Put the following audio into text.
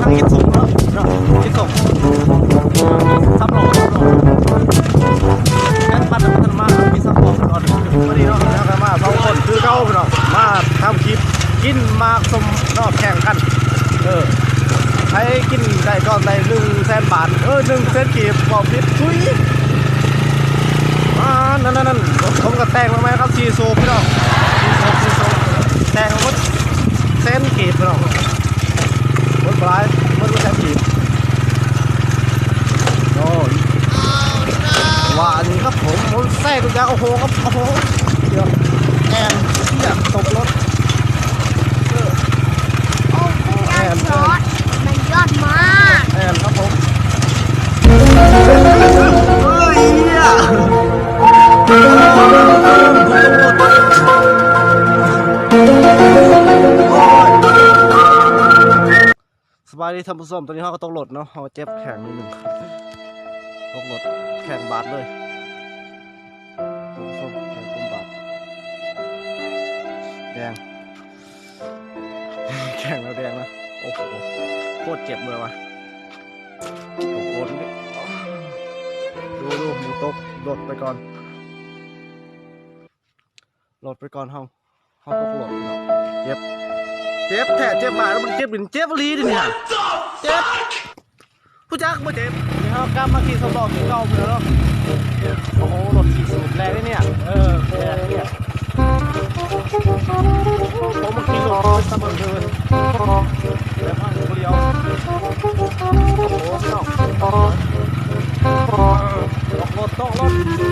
ทางคิดสูงเนาะคิดสูงซับโหลซับโหลแค่ปัดมันมามีซับโหลก่อนวันนี้เนาะแล้วก็มาสองคนคือเขาเนาะมาทำคลิปกินมากสมรอบแข่งกัน เออ ใครกินได้ก่อนได้หนึ่งแสนบาท เออหนึ่งแสนกีบบอกพิษทุยอ่านั่นนั่นนั่นผมก็แต่งมาไหมครับซีโซพี่น้องซีโซซีโซแต่งมาหมดแสนกีบพี่น้องหมดปลายหมดไม่ใช่ผีโอ้ยว่าอันนี้ครับผมมันแทรกทุกอย่างโอ้โหครับโอ้โหเดี๋ยวแอนเที่ยต บายดีท่านผู้ชมตอนนี้เขาก็ต้องหลดเนาะเขาเจ็บแขนนิดหนึ่งต้องหลดแขนบาดเลยท่านผู้ชมแขนกุมบาดแดงแข่งแล้วแดงนะโอ้โหโคตรเจ็บเลยว่ะตกรถนี่ดูดูหมูตกหลดไปก่อนหลดไปก่อนเฮาเฮาตกหลดเนาะเจ็บ เจ็บแท้เจ็บมาแล้วมันเจ็บเป็นเจ็บลีดิเนี่ยเจ็บผู้จักบ่เจ็บนี่เฮากลับมาขี่สำรองที่เก่าเพื่อเนาะโอ้โหรถขี่สูบแรงเลยเนี่ยเออแรงเนี่ยผมมาขี่รถเป็นตะเบิงเดินแล้วพังคนเดียวโอ้โหเนาะตกรถตกรถ